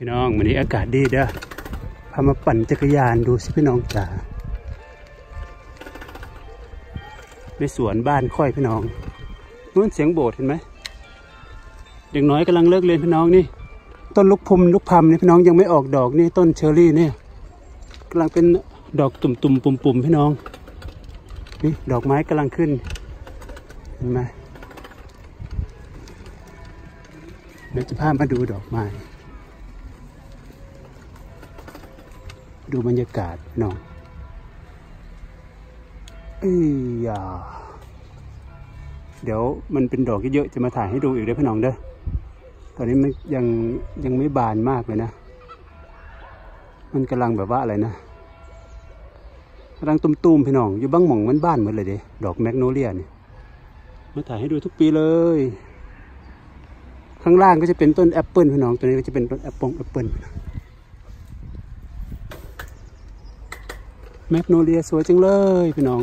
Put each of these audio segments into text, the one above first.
พี่น้องวันนี้อากาศดีเด้อพามาปั่นจักรยานดูสิพี่น้องจ๋าในสวนบ้านค่อยพี่น้องนู้นเสียงโบสถ์เห็นไหมเด็กน้อยกำลังเลิกเรียนพี่น้องนี่ ต้นลูกพุมลูกพำนี่พี่น้องยังไม่ออกดอกนี่ต้นเชอร์รี่นี่ยกำลังเป็นดอกตุ่มๆปุ่มๆพี่น้องนี่ดอกไม้กำลังขึ้นเห็นไหมเดี๋ยวจะพามาดูดอกไม้ ดูบรรยากาศพี่น้องเอ้ยยาเดี๋ยวมันเป็นดอกเยอะๆจะมาถ่ายให้ดูอีกเด้พี่น้องเด้อตอนนี้มันยังยังไม่บานมากเลยนะ มันกำลังแบบว่าอะไรนะกำลังตุ้มๆพี่น้อง อยู่บ้างหม่องมันบ้านเหมดเลยเด้ดอกแมกโนเลียเนี่ยมาถ่ายให้ดูทุกปีเลย ข้างล่างก็จะเป็นต้นแอปเปิลพี่น้องตัวนี้ก็จะเป็นต้นแอปเปิลแอปเปิล แมกโนเลียสวยจังเลยพี่น้อง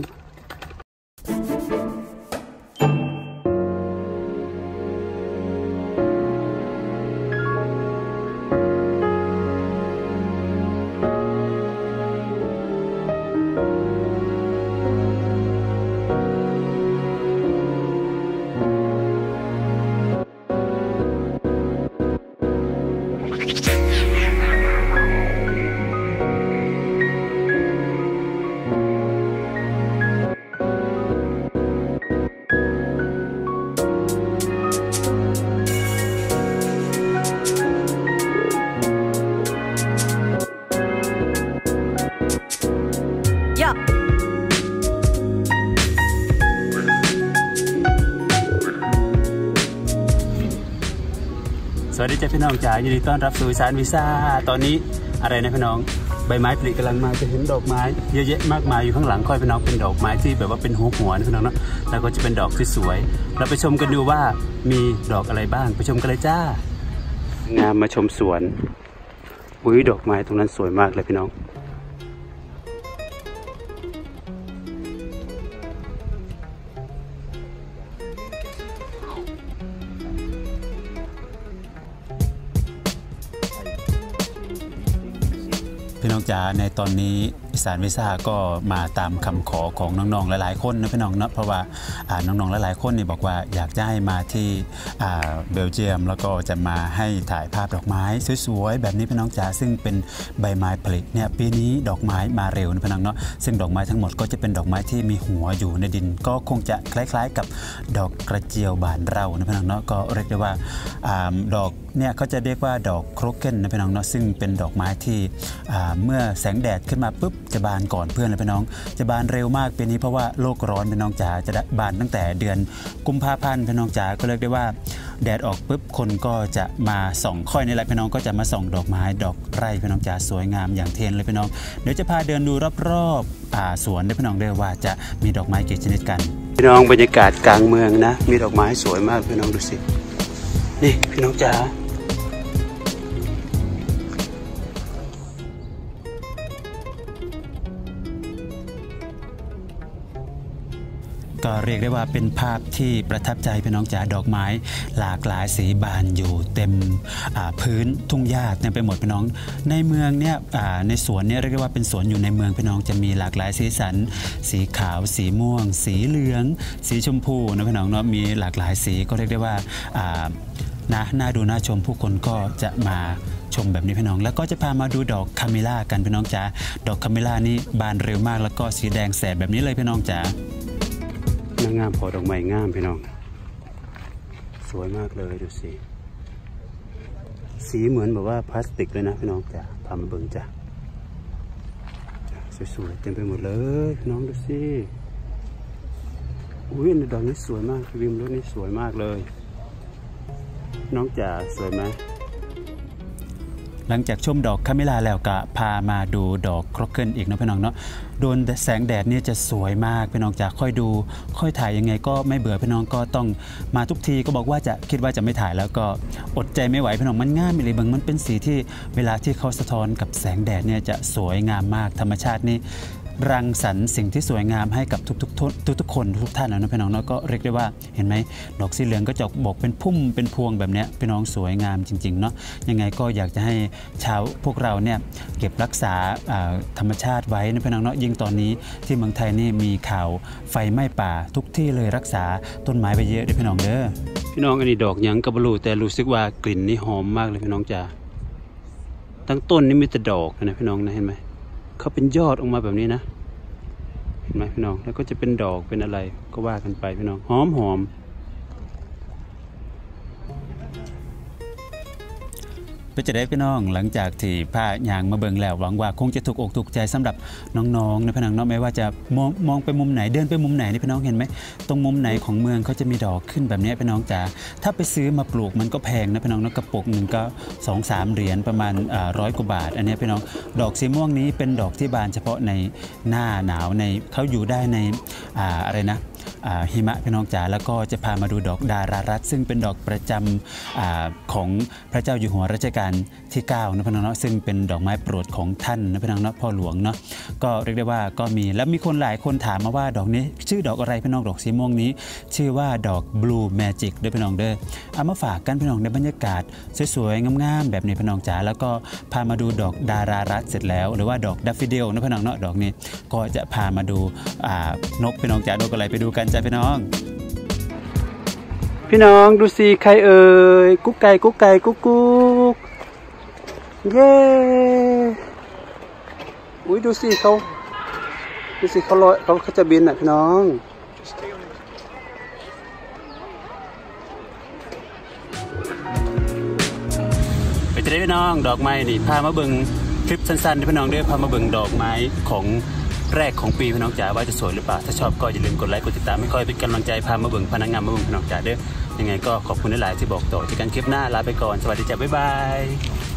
วัสดีจ้าพี่น้องจ๋ายินดีต้อนรับสู่สานวีซ่าตอนนี้อะไรนะพี่น้องใบไม้ผลิกำลังมาจะเห็นดอกไม้เยอะแยะมากมายอยู่ข้างหลังค่อยพี่น้องเป็นดอกไม้ที่แบบว่าเป็นหัวหัวนะพี่น้องเนาะแล้วก็จะเป็นดอกที่สวย เราไปชมกันดูว่ามีดอกอะไรบ้างไปชมกันเลยจ้างามมาชมสวนอุ้ยดอกไม้ตรงนั้นสวยมากเลยพี่น้อง พี่น้องจ๋าในตอนนี้ อีสานวิซ่าก็มาตามคำขอของน้องๆหลายๆคนนะพี่น้องเนาะเพราะว่าน้องๆหลายๆคนนี่บอกว่าอยากจะให้มาที่เบลเยียม แล้วก็จะมาให้ถ่ายภาพดอกไม้สวยๆแบบนี้พี่น้องจ๋าซึ่งเป็นใบไม้ผลิเนี่ยปีนี้ดอกไม้มาเร็วนะพี่น้องเนาะซึ่งดอกไม้ทั้งหมดก็จะเป็นดอกไม้ที่มีหัวอยู่ในดิน ก็คงจะคล้ายๆ กับดอกกระเจียวบานเรานะพี่น้องเนาะก็เรียกได้ว่าดอกเนี่ยเขาจะเรียกว่าดอกโครเกนนะพี่น้องเนาะซึ่งเป็นดอกไม้ที่เมื่อแสงแดดขึ้นมาปุ๊บ จะบานก่อนเพื่อนเลยพี่น้อง จะบานเร็วมากปีนี้เพราะว่าโลกร้อนพี่น้องจ๋าจะบานตั้งแต่เดือนกุมภาพันธ์พี่น้องจ๋าก็เรียกได้ว่า แดดออกปุ๊บคนก็จะมาส่องค่อยในี่แหละพี่น้องก็จะมาส่องดอกไม้ดอกไร่พี่น้องจ๋าสวยงามอย่างเทนเลยพี่น้องเดี๋ยวจะพาเดินดูรอบๆอ่าสวนด้พี่น้องเด้อว่าจะมีดอกไม้กี่ชนิดกัน พี่น้องบรรยากาศกลางเมืองนะ มีดอกไม้สวยมากพี่น้องดูสินี่พี่น้องจ๋า ก็เรียกได้ว่าเป็นภาพที่ประทับใจพี่น้องจ๋าดอกไม้ หลากหลายสีบานอยู่เต็มพื้นทุ่งหญ้าเต็มไปหมดพี่น้อง ในเมืองเนี่ยในสวนเนี่ยเรียกได้ว่าเป็นสวนอยู่ในเมืองพี่น้องจะมีหลากหลายสีสัน สีขาว สีม่วง สีเหลือง สีชมพูนะพี่น้องเนาะมีหลากหลายสีก็เรียกได้ว่านะน่าดูน่าชมผู้คนก็จะมาชมแบบนี้พี่น้อง แล้วก็จะพามาดูดอกคาเมล่ากันพี่น้องจ๋าดอกคาเมล่านี่บานเร็วมากแล้วก็สีแดงแสบแบบนี้เลยพี่น้องจ๋า งามพอดอกไม้งามพี่น้อง สวยมากเลยดูสิ สีเหมือนแบบว่าพลาสติกเลยนะพี่น้องจ้ะพามาเบิ่งจ้ะสวยๆเต็มไปหมดเลยพี่น้องดูสิอุ้ยดอกนี้สวยมากวิมรถนี้สวยมากเลย น้องจ๋าสวยไหม หลังจากชมดอกคาเมลาแล้วก็พามาดูดอกครอกเกิลอีกเนาะพี่น้องเนาะโดนแสงแดดเนี่ยจะสวยมากพี่น้องจะค่อยดู ค่อยถ่ายยังไงก็ไม่เบื่อพี่น้องก็ต้องมาทุกทีก็บอกว่าจะคิดว่าจะไม่ถ่ายแล้วก็อดใจไม่ไหวพี่น้องมันง่ามเลยบางมันเป็นสีที่เวลาที่เขาสะท้อนกับแสงแดดเนี่ยจะสวยงามมากธรรมชาตินี่ รังสรรค์สิ่งที่สวยงามให้กับทุกๆทุกทุกคนทุกท่านนะพี่น้องเนาะก็เรียกได้ว่าเห็นไหมดอกสีเหลืองก็จะบอกเป็นพุ่มเป็นพวงแบบเนี้ยพี่น้องสวยงามจริงๆเนาะยังไงก็อยากจะให้ชาวพวกเราเนี่ยเก็บรักษาธรรมชาติไว้นะพี่น้องเนาะยิ่งตอนนี้ที่เมืองไทยนี่มีข่าวไฟไหม้ป่าทุกที่เลยรักษาต้นไม้ไปเยอะเด้อพี่น้องเด้อพี่น้องอันนี้ดอกหยังกับบลูแต่รู้สึกว่ากลิ่นนี่หอมมากเลยพี่น้องจ้าทั้งต้นนี่มีแต่ดอกนะพี่น้องนะเห็นไหม เขาเป็นยอดออกมาแบบนี้นะ เห็นไหมพี่น้อง แล้วก็จะเป็นดอกเป็นอะไรก็ว่ากันไปพี่น้อง หอมหอม เป็นจะได้พี่น้องหลังจากที่ผ้ายางมาเบิงแล้วหวังว่าคงจะถูกอกถูกใจสำหรับน้องๆในพี่น้องเนาะไม่ว่าจะมองมองไปมุมไหนเดินไปมุมไหนนี่พี่น้องเห็นไหมตรงมุมไหนของเมืองเขาจะมีดอกขึ้นแบบนี้พี่น้องจ๋าถ้าไปซื้อมาปลูกมันก็แพงนะพี่น้องนะกระปุกหนึ่งก็2อสามเหรียญประมาณร้อยกว่าบาท อันนี้พี่น้องดอกสีม่วงนี้เป็นดอกที่บานเฉพาะในหน้าหนาวในเขาอยู่ได้ในออะไรนะ หิมะพี่น้องจ๋าแล้วก็จะพามาดูดอกดารารัตซึ่งเป็นดอกประจำอของพระเจ้าอยู่หัวรัชกาลที่9นะพี่น้องเนาะซึ่งเป็นดอกไม้โปรดของท่านนะพี่น้องเนาะพ่อหลวงเนาะก็เรียกได้ว่าก็มีแล้วมีคนหลายคนถามมาว่าดอกนี้ ชื่อดอกอะไรพี่น้องดอกสีม่วงนี้ ชื่อว่าดอก Blue Magic ด้วยพี่น้องเด้อเอามาฝากกันพี่น้องในบรรยากาศสวยๆงามๆแบบนี้พี่น้องจ๋าแล้วก็พามาดูดอกดารารัตเสร็จแล้ว หรือว่าดอกดัฟฟิเดลนะพี่น้องเนาะดอกนี้ก็จะพามาดูนกพี่น้องจ๋านกอะไรไปดูกันจ้าพี่น้อง พี่น้องดูสิใครเอ่ยกุ๊กไก่กุ๊กไก่กุ๊กกุ๊กเย้อุ้ยดูสิเขาดูสิเขาลอยเขาเขาจะบินอะพี่น้องไปจะได้พี่น้องดอกไม้นี่พามาเบิ่งคลิปสั้นๆที่พี่น้องได้พามาเบิ่งดอกไม้ของ แรกของปีพี่น้องจ๋าว่าจะสวยหรือเปล่า ถ้าชอบก็อย่าลืมกดไลค์กดติดตามไม่ค่อยเป็นกำลังใจพามาเบิ่งพนักงานมาเบิ่งพี่น้องจ๋าเด้อยังไงก็ขอบคุณหลายที่บอกต่อที่กันคลิปหน้าลาไปก่อนสวัสดีจ้าบ๊ายบาย